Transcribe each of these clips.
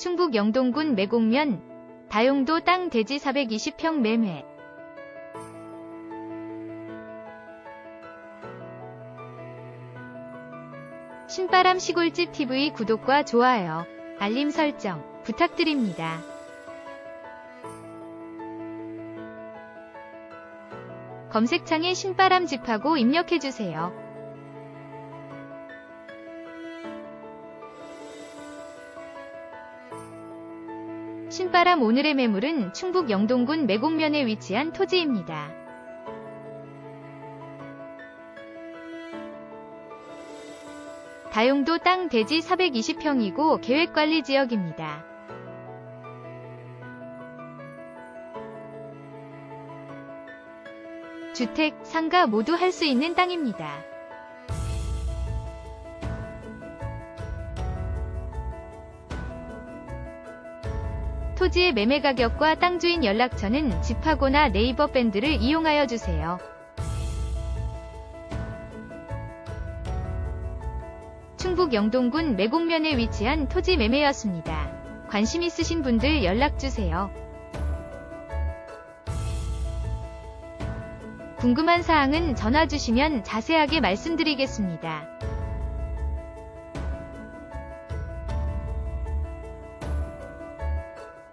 충북 영동군 매곡면 다용도 땅 대지 420평 매매 신바람 시골집 TV 구독과 좋아요, 알림 설정 부탁드립니다. 검색창에 신바람 집하고 입력해주세요. 신바람 오늘의 매물은 충북 영동군 매곡면에 위치한 토지입니다. 다용도 땅 대지 420평이고 계획관리 지역입니다. 주택, 상가 모두 할 수 있는 땅입니다. 토지의 매매 가격과 땅 주인 연락처는 집하고나 네이버 밴드를 이용하여 주세요. 충북 영동군 매곡면에 위치한 토지 매매였습니다. 관심 있으신 분들 연락 주세요. 궁금한 사항은 전화 주시면 자세하게 말씀드리겠습니다.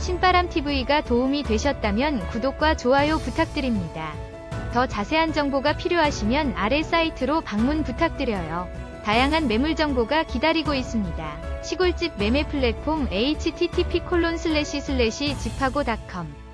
신바람TV가 도움이 되셨다면 구독과 좋아요 부탁드립니다. 더 자세한 정보가 필요하시면 아래 사이트로 방문 부탁드려요. 다양한 매물 정보가 기다리고 있습니다. 시골집 매매 플랫폼 http:// 집하고.com